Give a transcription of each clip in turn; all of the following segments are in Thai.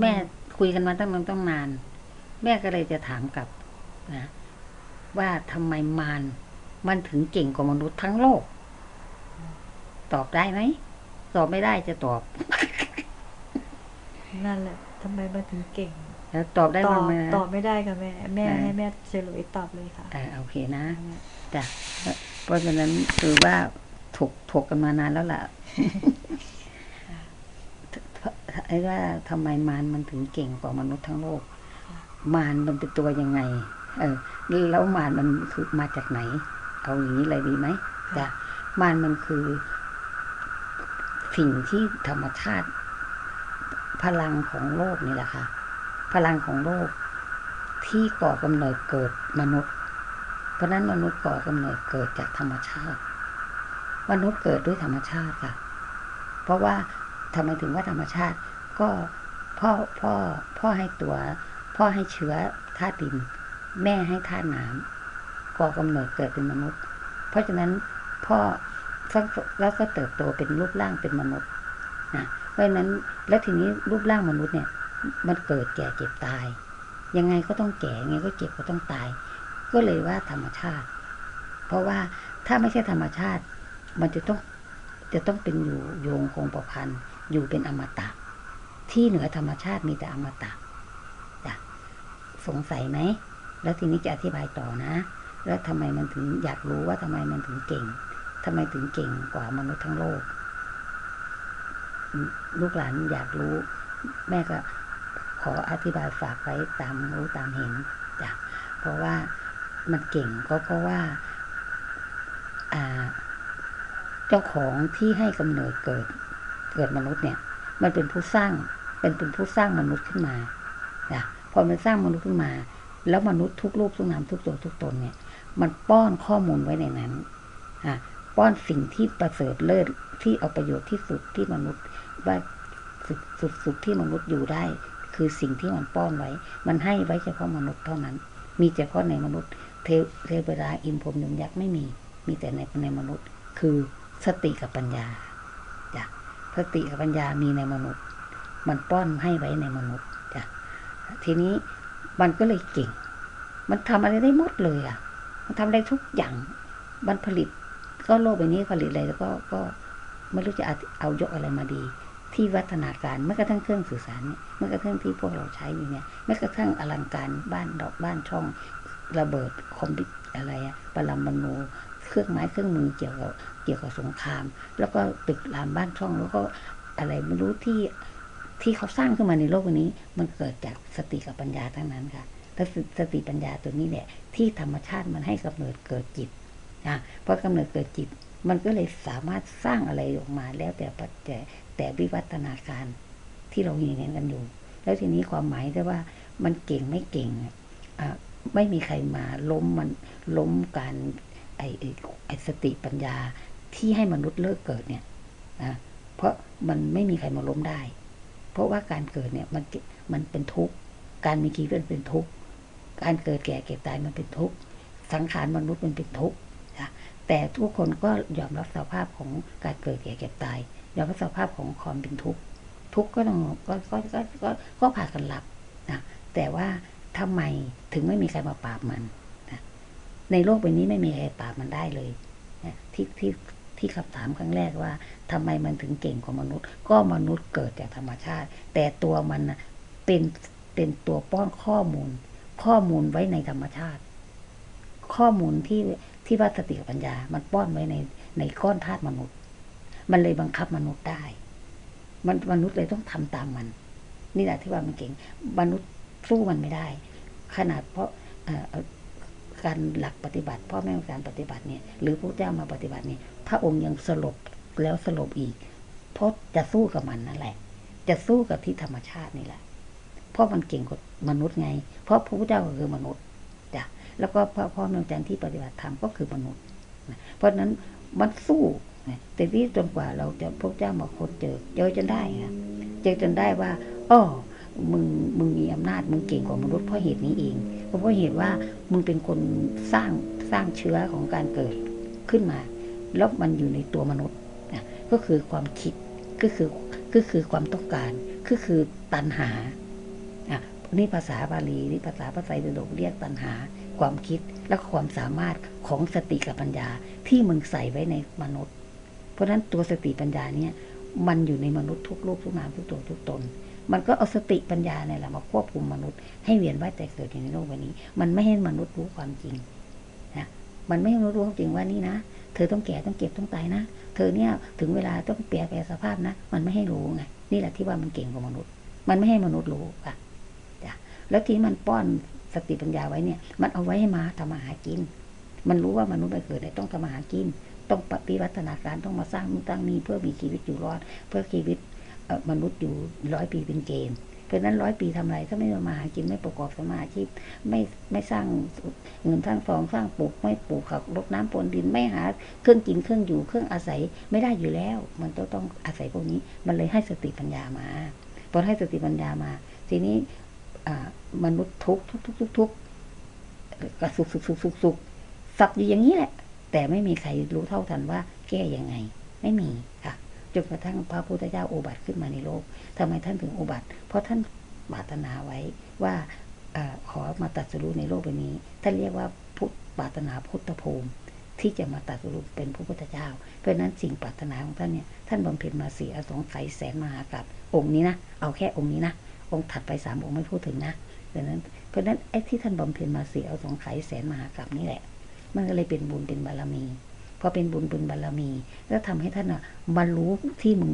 แม่คุยกันมาตั้งนานตั้งนาน แม่ก็เลยจะถามกลับนะว่าทำไมมารมันถึงเก่งกว่ามนุษย์ทั้งโลก ตอบได้ไหมตอบไม่ได้จะตอบ นั่นแหละทำไมมันถึงเก่งแล้วตอบได้ตอบ้างบไหมตอบไม่ได้ค่ะแม่ แม่อ่าให้แม่เฉลยตอบเลยค่ะอ่าโอเคนะจ้ะเพราะฉะนั้นคือว่าถกถกกันมานานแล้วล่ะ ไอ้ว่าทำไมมารมันถึงเก่งกว่ามนุษย์ทั้งโลก มารมันเป็นตัวยังไง เออแล้วมารมันคือมาจากไหน เอาอย่างนี้เลยดีไหมจ้ะมารมันคือ สิ่งที่ธรรมชาติ พลังของโลกนี่แหละค่ะ พลังของโลกที่ก่อกำเนิดเกิดมนุษย์ เพราะฉะนั้นมนุษย์ก่อกำเนิดเกิดจากธรรมชาติ มนุษย์เกิดด้วยธรรมชาติค่ะ เพราะว่าทำไมถึงว่าธรรมชาติ็พ่อพ่อพ่อให้ตัว พ่อให้เชื้อธาตุดิน แม่ให้ธาตุน้ำก่อกำเนิดเกิดเป็นมนุษย์ เพราะฉะนั้นพ่อแล้วก็เติบโตเป็นรูปร่างเป็นมนุษย์นะเพราะฉะนั้นแล้วทีนี้รูปร่างมนุษย์เนี่ย มันเกิดแก่เจ็บตาย ยังไงก็ต้องแก่ยังไงก็เจ็บก็ต้องตาย ก็เลยว่าธรรมชาติ เพราะว่าถ้าไม่ใช่ธรรมชาติ มันจะต้องจะต้องเป็นอยู่โยงคงประพันธ์อยู่เป็นอมตะ ที่เหนือธรรมชาติมีแต่อมตะจ้ะสงสัยไหม แล้วทีนี้จะอธิบายต่อนะ แล้วทำไมมันถึงอยากรู้ว่าทำไมมันถึงเก่งทำไมถึงเก่งกว่ามนุษย์ทั้งโลก ลูกหลานอยากรู้ แม่ก็ขออธิบายฝากไว้ตามรู้ตามเห็นจ้ะเพราะว่ามันเก่งก็เพราะว่า อ่า เจ้าของที่ให้กำเนิดเกิด เกิดมนุษย์เนี่ย มันเป็นผู้สร้าง เป็นเป็นผู้สร้างมนุษย์ขึ้นมาจ้ะพอมันสร้างมนุษย์ขึ้นมา แล้วมนุษย์ทุกรูปทุกนามทุกตัวทุกตนเนี่ย มันป้อนข้อมูลไว้ในนั้นอะป้อนสิ่งที่ประเสริฐเลิศที่เอาประโยชน์ที่สุดที่มนุษย์ว่าสุดสุดสุดที่มนุษย์อยู่ได้ คือสิ่งที่มันป้อนไว้ มันให้ไว้เฉพาะมนุษย์เท่านั้น มีเฉพาะในมนุษย์เทเทวดาอินพรมยมยักษ์ไม่มี มีแต่ในในมนุษย์ คือสติกับปัญญาจ้ะสติกับปัญญามีในมนุษย์ มันป้อนให้ไว้ในมนุษย์จ้ะทีนี้มันก็เลยเก่ง มันทำอะไรได้หมดเลยอะ มันทำได้ทุกอย่าง มันผลิต ก็โลกใบนี้ผลิตอะไรแล้วก็ก็ไม่รู้จะเอาเอายกอะไรมาดี ที่วัฒนาการแม้กระทั่งเครื่องสื่อสารเนี่ยแม้กระทั่งที่พวกเราใช้อยู่เนี่ยแม้กระทั่งอลังการบ้านดอกบ้านช่องระเบิดคอมพิวอะไรอะปรมาณูเครื่องไม้เครื่องมือเกี่ยวกับเกี่ยวกับสงคราม แล้วก็ตึกรามบ้านช่องแล้วก็อะไรไม่รู้ที่ ที่เขาสร้างขึ้นมาในโลกนี้ มันเกิดจากสติกับปัญญาทั้งนั้นค่ะแล้วสติปัญญาตัวนี้แหละที่ธรรมชาติมันให้กำเนิดเกิดจิตนะเพราะกำเนิดเกิดจิต มันก็เลยสามารถสร้างอะไรออกมาแล้วแต่ปัจจัยแต่วิวัฒนาการที่เราเห็นกันอยู่ แล้วทีนี้ความหมายได้ว่ามันเก่งไม่เก่งอะไม่มีใครมาล้มมันล้มการไอไอไอสติปัญญาที่ให้มนุษย์เลิกเกิดเนี่ยนะเพราะมันไม่มีใครมาล้มได้ เพราะว่าการเกิดเนี่ยมันมันเป็นทุกข์ การมีชีวิตเป็นทุกข์ การเกิดแก่เก็บตายมันเป็นทุกข์ สังขารมนุษย์มันเป็นทุกข์นะแต่ทุกคนก็ยอมรับสภาพของการเกิดแก่เก็บตาย ยอมรับสภาพของความเป็นทุกข์ ทุกข์ก็ต้องก็ก็ก็ก็ก็พากันรับนะแต่ว่าทำไมถึงไม่มีใครมาปราบมันนะในโลกใบนี้ไม่มีใครปราบมันได้เลยนะที่ที่ ที่คำถามครั้งแรกว่าทำไมมันถึงเก่งกว่ามนุษย์ ก็มนุษย์เกิดจากธรรมชาติ แต่ตัวมันเป็นเป็นตัวป้อนข้อมูล ข้อมูลไว้ในธรรมชาติ ข้อมูลที่ที่ว่าสติปัญญา มันป้อนไว้ในในก้อนธาตุมนุษย์ มันเลยบังคับมนุษย์ได้ มันมนุษย์เลยต้องทำตามมัน นี่แหละที่ว่ามันเก่ง มนุษย์สู้มันไม่ได้ ขนาดเพราะ การหลักปฏิบัติพ่อแม่การปฏิบัติเนี่ยหรือพระเจ้ามาปฏิบัติเนี่ยพระองค์ยังสลบแล้วสลบอีก เพราะจะสู้กับมันนั่นแหละ จะสู้กับที่ธรรมชาตินี่แหละ เพราะมันเก่งกว่ามนุษย์ไง เพราะพระพุทธเจ้าก็คือมนุษย์จ้ะแล้วก็พ่อพ่อแม่อาจารย์ที่ปฏิบัติธรรมก็คือมนุษย์เพราะฉะนั้นมันสู้แต่ที่จนกว่าเราจะพระเจ้ามาคนเจอ เจอจนได้นะเจอจนได้ว่าอ๋อมึงมึงมีอำนาจมึงเก่งกว่ามนุษย์เพราะเหตุนี้เอง เพราะเหตุว่ามึงเป็นคนสร้างสร้างเชื้อของการเกิดขึ้นมา แล้วมันอยู่ในตัวมนุษย์นะก็คือความคิดก็คือก็คือความต้องการก็คือตัณหาอะนี่ภาษาบาลีนี่ภาษาภาษาอินโดเรียกตัณหา ความคิดและความสามารถของสติกับปัญญาที่มึงใส่ไว้ในมนุษย์ เพราะฉะนั้นตัวสติปัญญาเนี่ยมันอยู่ในมนุษย์ทุกรูปทุกนามทุกตัวทุกตน มันก็เอาสติปัญญาเนี่ยแหละมาควบคุมมนุษย์ให้เวียนว่ายแต่เกิดอยู่ในโลกใบนี้ มันไม่ให้มนุษย์รู้ความจริงนะมันไม่ให้มนุษย์รู้ความจริงว่านี่นะเธอต้องแก่ต้องเก็บต้องตายนะเธอเนี่ยถึงเวลาต้องเปลี่ยนแปลสภาพนะมันไม่ให้รู้ไงนี่แหละที่ว่ามันเก่งกว่ามนุษย์ มันไม่ให้มนุษย์รู้อะจ้ะแล้วที่มันป้อนสติปัญญาไว้เนี่ย มันเอาไว้ให้มาทำมาหากิน มันรู้ว่ามนุษย์ไปเกิดเนี่ยต้องทำมาหากิน ต้องปฏิวัฒนาการต้องมาสร้างนู่นตั้งนี้เพื่อมีชีวิตอยู่รอด เพื่อชีวิต มนุษย์อยู่ร้อยปีเป็นเกณฑ์เพราะนั้นร้อยปีทำอะไรถ้าไม่มาหากินไม่ประกอบสมาชีพไม่ไม่สร้างเงินสร้างทองสร้างปลูกไม่ปลูกขับรดน้ำปนดินไม่หาเครื่องกินเครื่องอยู่เครื่องอาศัยไม่ได้อยู่แล้ว มันต้องต้องอาศัยพวกนี้ มันเลยให้สติปัญญามาพอให้สติปัญญามา ทีนี้มนุษย์ทุกทุกทุกทุกทุกข์ก็สุขสุขสุขสุขสุขสับอยู่อย่างนี้แหละ แต่ไม่มีใครรู้เท่าทันว่าแก้ยังไง ไม่มี จนกระทั่งพระพุทธเจ้าโอบัติขึ้นมาในโลกทำไมท่านถึงโอบัติ เพราะท่านปรารถนาไว้ว่าอขอมาตัดสรู้ในโลกใบนี้ ท่านเรียกว่าพุทธปรารถนาพุทธภูมิ ที่จะมาตัดสรู้เป็นพระพุทธเจ้า เพราะนั้นสิ่งปรารถนาของท่านเนี่ยท่านบำเพ็ญมาสี่อสงไขยแสนมหากับองค์นี้นะเอาแค่องค์นี้นะองค์ถัดไปสามองค์ไม่พูดถึงนะเพราะนั้นเพราะนั้นไอ้ที่ท่านบำเพ็ญมาสี่อสงไขยแสนมหากับนี่แหละ มันก็เลยเป็นบุญเป็นบารมี พอเป็นบุญเป็นบารมี แล้วทำให้ท่านอะมารู้ที่มึง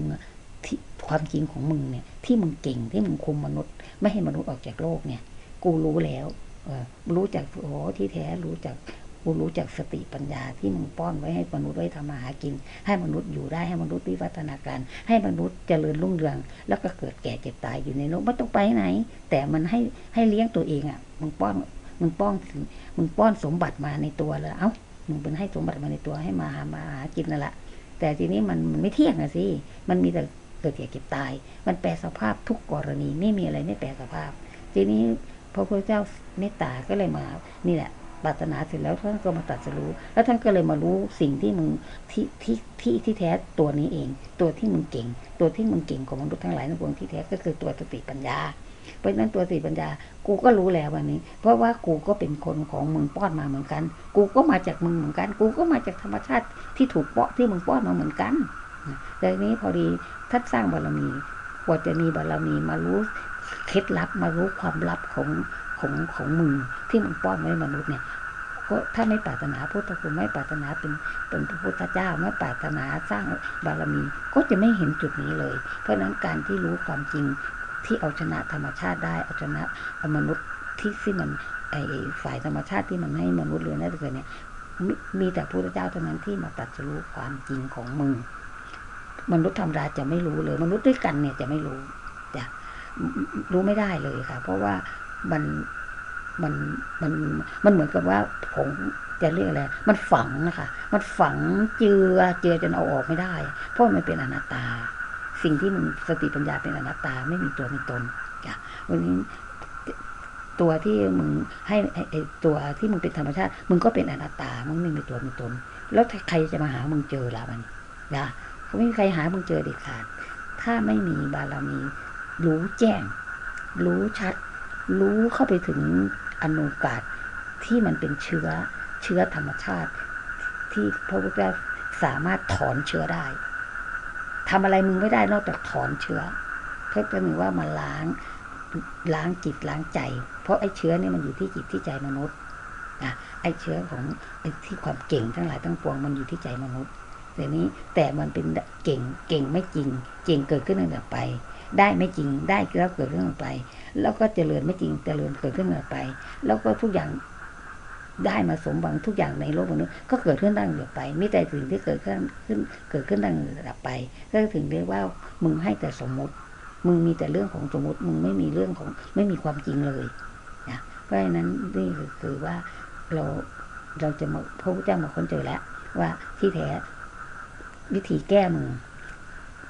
ที่ความจริงของมึงเนี่ย ที่มึงเก่งที่มึงคุมมนุษย์ ไม่ให้มนุษย์ออกจากโลกเนี่ย กูรู้แล้วเออรู้จากโอ้ที่แท้รู้จากกูรู้จากสติปัญญาที่มึงป้อนไว้ให้มนุษย์ไว้ทำมาหากิน ให้มนุษย์อยู่ได้ให้มนุษย์วิวัฒนาการ ให้มนุษย์เจริญรุ่งเรือง แล้วก็เกิดแก่เจ็บตายอยู่ในโลกไม่ต้องไปไหน แต่มันให้ให้เลี้ยงตัวเองอะมึงป้อนมึงป้อนมึงป้อนสมบัติมาในตัวแล้วเอ้า มึงเป็นให้สมบัติมาในตัวให้มาหามาหากินนั่นแหละแต่ทีนี้มันมันไม่เที่ยงอะสิ มันมีแต่เกิดแก่เก็บตาย มันแปลสภาพทุกกรณีไม่มีอะไรไม่แปลสภาพ ทีนี้พระพุทธเจ้าเมตตาก็เลยมา นี่แหละปรารถนาเสร็จแล้วท่านก็มาตรัดสรู้ แล้วท่านก็เลยมารู้สิ่งที่มึงที่ที่ที่ที่แท้ตัวนี้เอง ตัวที่มึงเก่ง ตัวที่มึงเก่งของมนุษย์ทั้งหลายทั้งปวงที่แท้ก็คือตัวสติปัญญา ราะฉะนั้นตัวสติปัญญา กูก็รู้แล้ววันนี้ เพราะว่ากูก็เป็นคนของมึงป้อนมาเหมือนกัน กูก็มาจากมึงเหมือนกัน กูก็มาจากธรรมชาติที่ถูกเปาะที่มึงป้อนมาเหมือนกันแต่นี้พอดีท่านสร้างบารมีกว่าจะมีบารมีมารู้เคล็ดลับมารู้ความลับของของของมึงที่มึงป้อนไว้มนุษย์เนี่ยก็ถ้าไม่ปรารถนาพุทธคุณไม่ปรารถนาเป็นเป็นพระพุทธเจ้าไม่ปรารถนาสร้างบารมี ก็จะไม่เห็นจุดนี้เลย เพราะนั้นการที่รู้ความจริง ที่เอาชนะธรรมชาติได้เอาชนะมนุษย์ที่ที่มันไอฝ่ายธรรมชาติที่มันให้มนุษย์เรือนได้เกิดเนี่ยมมีแต่พระเจ้าเท่านั้นที่มาตัดสรู้ความจริงของมึง มนุษย์ธรรมดาจะไม่รู้เลย มนุษย์ด้วยกันเนี่ยจะไม่รู้จะรู้ไม่ได้เลยค่ะ เพราะว่ามันมันมันมันเหมือนกับว่าผงจะเรียกอะไร มันฝังนะคะ มันฝังเจือเจือจนเอาออกไม่ได้ เพราะมันเป็นอนัตตา สิ่งที่มึงสติปัญญาเป็นอนัตตาไม่มีตัวมีตนจ้ะวันนี้ตัวที่มึงให้ตัวที่มึงเป็นธรรมชาติ มึงก็เป็นอนัตตา มึงไม่มีตัวมีตน แล้วใครจะมาหามึงเจอละมันนะเขาไม่มีใครหามึงเจอเด็ดขาด ถ้าไม่มีบารมี รู้แจ้ง รู้ชัด รู้เข้าไปถึงอนุกาศที่มันเป็นเชื้อเชื้อธรรมชาติ ที่พระพุทธเจ้าสามารถถอนเชื้อได้ ทำอะไรมึงไม่ได้นอกจากถอนเชื้อเพื่อจะมีว่ามาล้างล้างจิตล้างใจ เพราะไอ้เชื้อนี่มันอยู่ที่จิตที่ใจมนุษย์นะไอ้เชื้อของไอ้ที่ความเก่งทั้งหลายทั้งปวงมันอยู่ที่ใจมนุษย์แต่นี้แต่มันเป็นเก่งเก่งไม่จริง เก่งเกิดขึ้นตั้งไป ได้ไม่จริงได้แล้วเกิดขึ้นไป แล้วก็เจริญไม่จริงเจริญเกิดขึ้นไป แล้วก็ทุกอย่าง ได้มาสมหวังทุกอย่างในโลกมนุษย์ก็เกิดขึ้นตั้งอยู่ไปมีแต่สิ่งที่เกิดขึ้นขึ้นเกิดขึ้นตั้งดับไป ก็ถึงเรียกว่ามึงให้แต่สมมุติ มึงมีแต่เรื่องของสมมติมึงไม่มีเรื่องของไม่มีความจริงเลยนะเพราะฉะนั้นนี่คือว่าเราเราจะมาพระพุทธเจ้ามาค้นเจอแล้ว ว่าที่แท้วิธีแก้มึง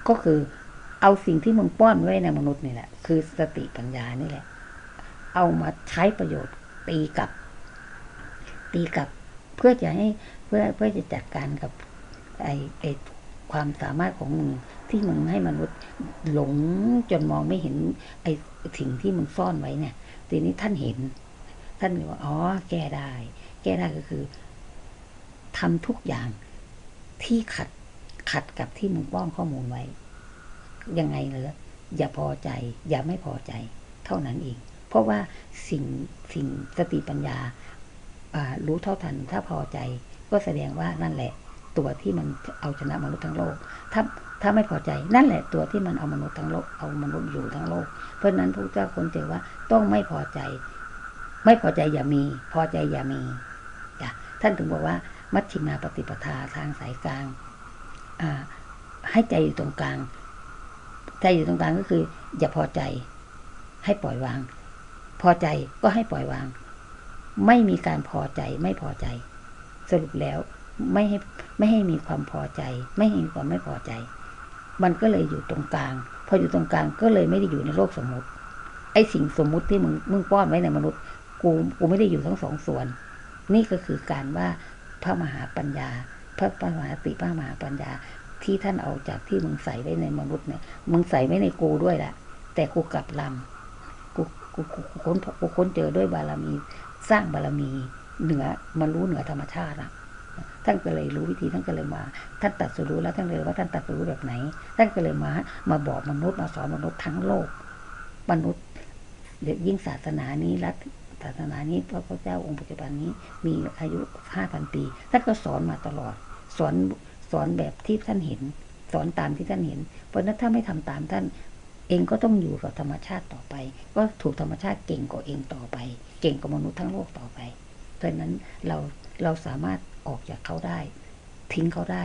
ก็คือเอาสิ่งที่มึงป้อนไว้ในมนุษย์นี่แหละ คือสติปัญญานี่แหละ เอามาใช้ประโยชน์ตีกับ ตีกับเพื่อจะให้เพื่อเพื่อจะจัดการกับไอไอควความสามารถของมึงที่มึงให้มนุษย์หลงจนมองไม่เห็นไอ้สิ่งที่มึงซ่อนไว้เนี่ยทีนี้ท่านเห็น ท่านเลยว่าอ๋อ แก้ได้ แก้ได้ก็คือทำทุกอย่างที่ขัดขัดกับที่มึงป้อนข้อมูลไว้ ยังไงเลยอย่าพอใจ อย่าไม่พอใจ เท่านั้นเอง เพราะว่าสิ่งสิ่งสติปัญญา รู้เท่าทัน ถ้าพอใจ ก็แสดงว่านั่นแหละ ตัวที่มันเอาชนะมนุษย์ทั้งโลก ถ้าถ้าไม่พอใจนั่นแหละตัวที่มันเอามนุษย์ทั้งโลกเอามนุษย์อยู่ทั้งโลก เพราะฉะนั้นพระเจ้าคนเจอว่าต้องไม่พอใจ ไม่พอใจอย่ามี พอใจอย่ามีจ้ะท่านถึงบอกว่า มัชฌิมาปฏิปทาทางสายกลางให้ใจอยู่ตรงกลาง ใจอยู่ตรงกลางก็คือ อย่าพอใจ ให้ปล่อยวาง พอใจก็ให้ปล่อยวาง ไม่มีการพอใจไม่พอใจ สรุปแล้วไม่ให้ไม่ให้มีความพอใจ ไม่ให้มีความไม่พอใจ มันก็เลยอยู่ตรงกลาง พออยู่ตรงกลางก็เลยไม่ได้อยู่ในโลกสมมติ ไอ้สิ่งสมมุติที่มึงมึงป้อนไว้ในมนุษย์ กูกูไม่ได้อยู่ทั้งสองส่วน นี่ก็คือการว่าพระมหาปัญญา พระมหาสติพระมหาปัญญาที่ท่านเอาจากที่มึงใส่ไว้ในมนุษย์เนี่ยมึงใส่ไว้ในกูด้วยแหละแต่กูกลับลำกูกูกูกูค้นกูค้นเจอด้วยบารมี สร้างบารมีเหนือมารู้เหนือธรรมชาติอะท่านก็เลยรู้วิธีท่านก็เลยมา ท่านตัดสรู้แล้วท่านเลยว่าท่านตัดสรู้แบบไหน ท่านก็เลยมา มาบอกมนุษย์มาสอนมนุษย์ทั้งโลก มนุษย์เด็กยิ่งศาสนานี้รัฐศาสนานี้พระพุทธเจ้าองค์ปัจจุบันนี้มีอายุห้าพันปีท่านก็สอนมาตลอด สอนสอนแบบที่ท่านเห็น สอนตามที่ท่านเห็น เพราะนั้นถ้าไม่ทำตามท่านเองก็ต้องอยู่กับธรรมชาติต่อไป ก็ถูกธรรมชาติเก่งกว่าเองต่อไป ก่งกว่ามนุษย์ทั้งโลกต่อไป เพราะนั้นเราเราสามารถออกจากเขาได้ ทิ้งเขาได้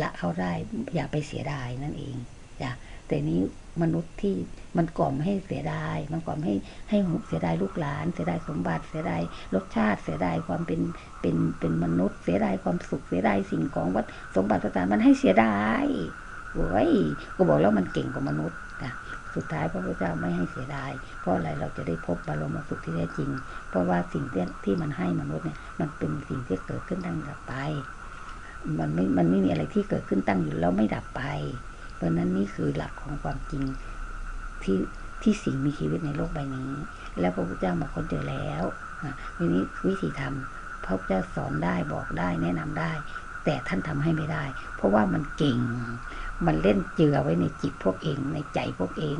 ละเขาได้ อย่าไปเสียดายนั่นเองจ้ะแต่นี้มนุษย์ที่มันกล่อมให้เสียดาย มันกล่อมให้ให้เสียดายลูกหลาน เสียดายสมบัติ เสียดายรสชาติ เสียดายความเป็นเป็นเป็นมนุษย์ เสียดายความสุข เสียดายสิ่งของวัดสมบัติต่างๆมันให้เสียดายโอ้ยก็บอกแล้วมันเก่งกว่ามนุษย์นะ สุดท้ายพระพุทธเจ้าไม่ให้เสียดาย เพราะอะไรเราจะได้พบบรมสุขที่แท้จริง เพราะว่าสิ่งที่ที่มันให้มนุษย์เนี่ยมันเป็นสิ่งที่เกิดขึ้นตั้งดับไป มันไม่ มันไม่มีอะไรที่เกิดขึ้นตั้งอยู่แล้วไม่ดับไป เพราะนั้นนี่คือหลักของความจริงที่ที่สิ่งมีชีวิตในโลกใบนี้ แล้วพระพุทธเจ้ามาค้นเจอแล้วทีนี้วิธีทำพระพุทธเจ้าสอนได้บอกได้แนะนำได้ แต่ท่านทำให้ไม่ได้ เพราะว่ามันเก่ง มันเล่นเจือไว้ในจิตพวกเองในใจพวกเอง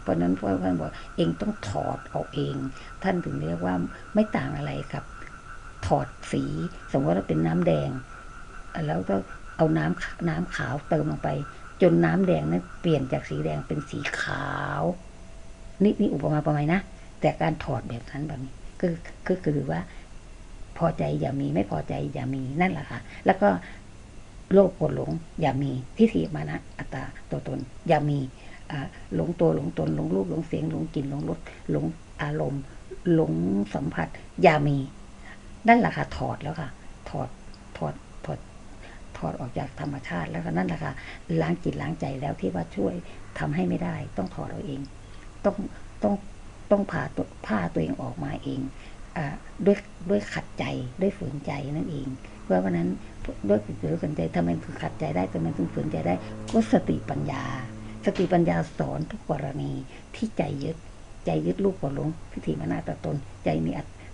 เพราะนั้นพระท่านบอกเองต้องถอดออกเอง ท่านถึงเรียกว่าไม่ต่างอะไรกับ ถอดสี สมมติว่าเป็นน้ำแดง แล้วก็เอาน้ำน้ำขาวเติมลงไป จนน้ำแดงนั้นเปลี่ยนจากสีแดงเป็นสีขาว นี่นี่อุปมาประมาณนะ แต่การถอดแบบนั้นแบบนี้ก็คือว่าพอใจอย่ามีไม่พอใจอย่ามีนั่นแหละค่ะ แล้วก็ โลภโกรธหลง อย่ามีทิฏฐิมานะอัตตาตัวตน อย่ามีหลงตัวหลงตนหลงรูปหลงเสียงหลงกลิ่นหลงรสหลงอารมณ์ หลงสัมผัส อย่ามี นั่นแหละค่ะถอดแล้วค่ะ ถอดถอดถอดถอดออกจากธรรมชาติแล้วก็นั่นแหละค่ะล้างจิตล้างใจแล้วที่ว่าช่วยทำให้ไม่ได้ ต้องถอดเราเอง ต้องต้องต้องผ่าตัวผ้าตัวเองออกมาเองอด้วยด้วยขัดใจด้วยฝืนใจนั่นเอง ราะวันนั้นด้วยฝืนใจทำไมถึงขัดใจได้ทำไมถึงฝืนใจได้ ก็สติปัญญา สติปัญญาสอนทุกกรณีที่ใจยึด ใจยึดลูกกว่าหลงพิธีมนาตตน ใจมี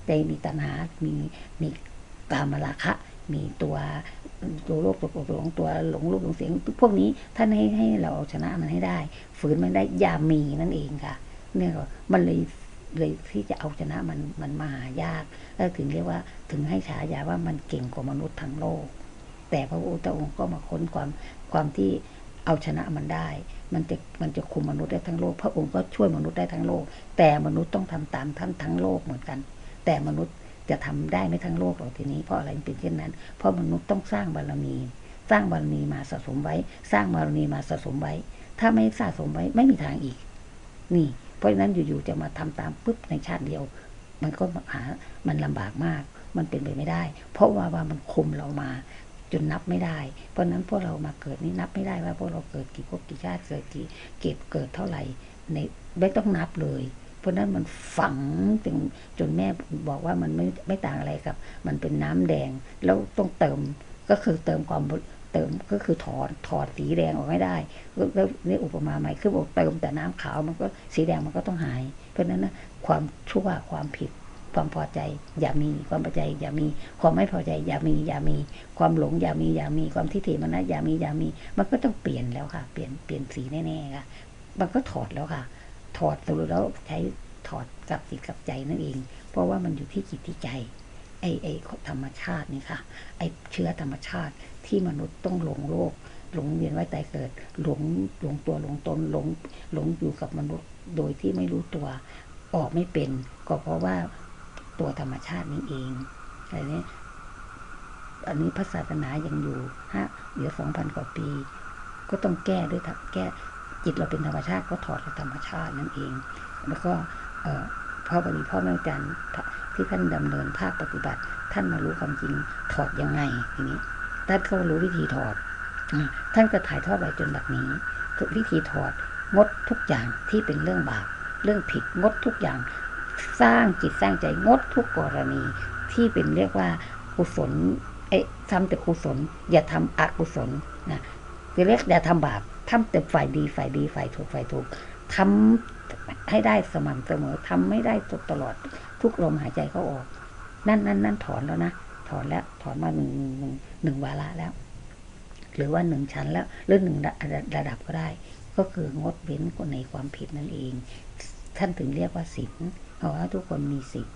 ใจมีตัณหา มีมีกามราคะ มีตัวตัวโลกตัวหลงตัวหลงรูปหลงเสียงพวกนี้ท่านให้ให้เราเอาชนะมันให้ได้ ฝืนมันได้อย่ามีนั่นเองค่ะเนี่ยมันเลย เลยที่จะเอาชนะมันมันมาหายากแล้วถึงเรียกว่าถึงให้ฉายาว่ามันเก่งกว่ามนุษย์ทั้งโลก แต่พระพุทธองค์ก็มาค้นความความที่เอาชนะมันได้ มันจะมันจะคุมมนุษย์ได้ทั้งโลก พระองค์ก็ช่วยมนุษย์ได้ทั้งโลก แต่มนุษย์ต้องทำตามท่านทั้งโลกเหมือนกัน แต่มนุษย์จะทำได้ไม่ทั้งโลกหรอกทีนี้เพราะอะไรเป็นเช่นนั้น เพราะมนุษย์ต้องสร้างบารมี สร้างบารมีมาสะสมไว้ สร้างบารมีมาสะสมไว้ ถ้าไม่สะสมไว้ไม่มีทางอีก นี่ เพราะฉะนั้นอยู่ๆจะมาทำตามปุ๊บในชาติเดียว มันก็หามันลำบากมาก มันเป็นไปไม่ได้ เพราะว่าว่ามันคุมเรามาจนนับไม่ได้ เพราะนั้นพวกเรามาเกิดนี่นับไม่ได้ว่าพวกเราเกิดกี่ภพกี่ชาติเกิดกี่เก็บเกิดเท่าไหร่ในไม่ต้องนับเลย เพราะนั้นมันฝังจนจนแม่บอกว่ามันไม่ไม่ต่างอะไรกับ มันเป็นน้ำแดงแล้วต้องเติมก็คือเติมความ เติมก็คือถอนถอดสีแดงออกไม่ได้แล้วนี่อุปมาใหม่คือบอกเติมแต่น้ำขาวมันก็สีแดงมันก็ต้องหาย เพราะฉะนั้นนะความชั่วความผิด ความพอใจอย่ามีความพอใจอย่ามี ความไม่พอใจอย่ามีอย่ามี ความหลงอย่ามีอย่ามีความทิฏฐิมันนะอย่ามีอย่ามี มันก็ต้องเปลี่ยนแล้วค่ะ เปลี่ยนเปลี่ยนสีแน่ๆค่ะ มันก็ถอดแล้วค่ะ ถอดสรุปแล้วใช้ถอดกับจิตกับใจนั่นเอง เพราะว่ามันอยู่ที่จิตที่ใจ ไอ้ไอ้ธรรมชาตินี่ค่ะไอ้เชื้อธรรมชาติที่มนุษย์ต้องหลงโลกหลงเวียนว่ายตายเกิด หลงหลงตัวหลงตนหลงหลงอยู่กับมนุษย์โดยที่ไม่รู้ตัวออกไม่เป็น ก็เพราะว่าตัวธรรมชาตินี้เองอะไรนี้อันนี้พระศาสนายังอยู่ฮะเดี๋ยวสองพันกว่าปี ก็ต้องแก้ด้วยแก้จิตเราเป็นธรรมชาติก็ถอดจากธรรมชาตินั่นเอง แล้วก็ เอ่อพ่อบริพ่อแม่อาจารย์ที่ท่านดำเนินภาคปฏิบัติ ท่านมารู้ความจริงถอดยังไงทีนี้ท่านก็รู้วิธีถอดท่านก็ถ่ายทอดไว้จนแบบนี้วิธีถอดงดทุกอย่างที่เป็นเรื่องบาปเรื่องผิดงดทุกอย่าง สร้างจิตสร้างใจงดทุกกรณีที่เป็นเรียกว่ากุศลเอ๊ะทำแต่กุศล อย่าทำอกุศลนะคือเรียกอย่าทำบาปทำแต่ฝ่ายดีฝ่ายดีฝ่ายถูกฝ่ายถูกทำ ให้ได้สม่ำเสมอทำไม่ได้ตลอดทุกลมหายใจเขาออก นั่นนั่นนั่นถอนแล้วนะถอนแล้วถอนมาหนึ่งหนึ่งหนึ่งวาระแล้ว หรือว่าหนึ่งชั้นแล้วหรือหนึ่งระระดับก็ได้ ก็คืองดเว้นในความผิดนั่นเอง ท่านถึงเรียกว่าศีลเพราะว่าทุกคนมีศีล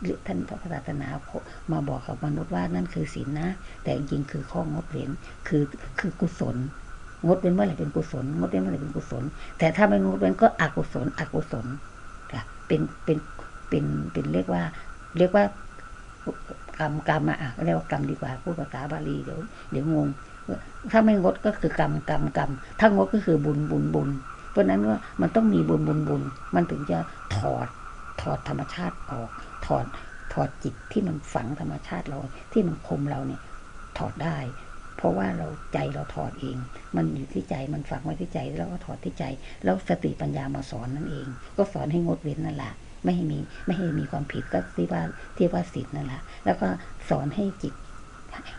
หรือท่านพระศาสนามาบอกกับมนุษย์ว่านั่นคือศีลนะ แต่จริงคือข้องดเว้นคือคือกุศล งดเว้นเมื่อไหร่เป็นกุศลงดเว้นเมื่อไหร่เป็นกุศล แต่ถ้าไม่งดเว้นก็อกุศลอกุศลค่ะเป็นเป็นเป็นเป็นเรียกว่า เรียกว่ากรรมกรรมอะเรียกว่ากรรมดีกว่าพูดภาษาบาลีเดี๋ยวเดี๋ยวงงถ้าไม่งดก็คือกรรมกรรมกรรมถ้างดก็คือบุญบุญบุญ เพราะนั้นว่ามันต้องมีบุญบุญบุญ มันถึงจะถอดถอดธรรมชาติออก ถอดถอดจิตที่มันฝังธรรมชาติเราที่มันคมเราเนี่ยถอดได้ เพราะว่าเราใจเราถอดเอง มันอยู่ที่ใจมันฝังไว้ที่ใจแล้วก็ถอดที่ใจ แล้วสติปัญญามาสอนนั่นเอง ก็สอนให้งดเว้นนั่นแหละไม่ให้มีไม่ให้มีความผิดก็ที่ว่าที่ว่าศีลนั่นแหละแล้วก็สอนให้จิต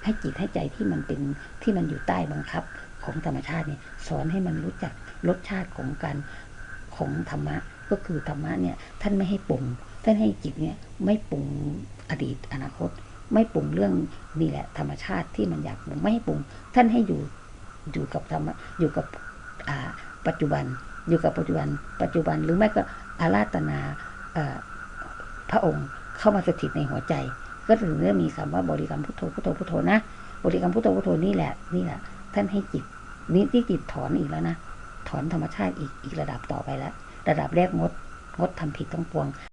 ให้จิตให้ใจที่มันเป็นที่มันอยู่ใต้บังคับของธรรมชาติเนี่ยสอนให้มันรู้จักรสชาติของการของธรรมะก็คือธรรมะเนี่ยท่านไม่ให้ปรุงท่านให้จิตเนี่ยไม่ปรุงอดีตอนาคต ไม่ปรุงเรื่องนี่แหละ ธรรมชาติที่มันอยากปรุงไม่ให้ปรุง ท่านให้อยู่อยู่กับธรรมะอยู่กับปัจจุบัน อยู่กับปัจจุบัน ปัจจุบันหรือไม่ก็อาราธนาพระองค์เข้ามาสถิตในหัวใจ ก็ถึงเรื่องมีคำว่าบริกรรมพุทโธพุทโธพุทโธนะบริกรรมพุทโธพุทโธนี่แหละนี่แหละ ท่านให้จิตนี่ที่จิตถอนอีกแล้วนะถอนธรรมชาติอีกอีกระดับต่อไปแล้ว ระดับแรกงดงดทำผิดต้องปวง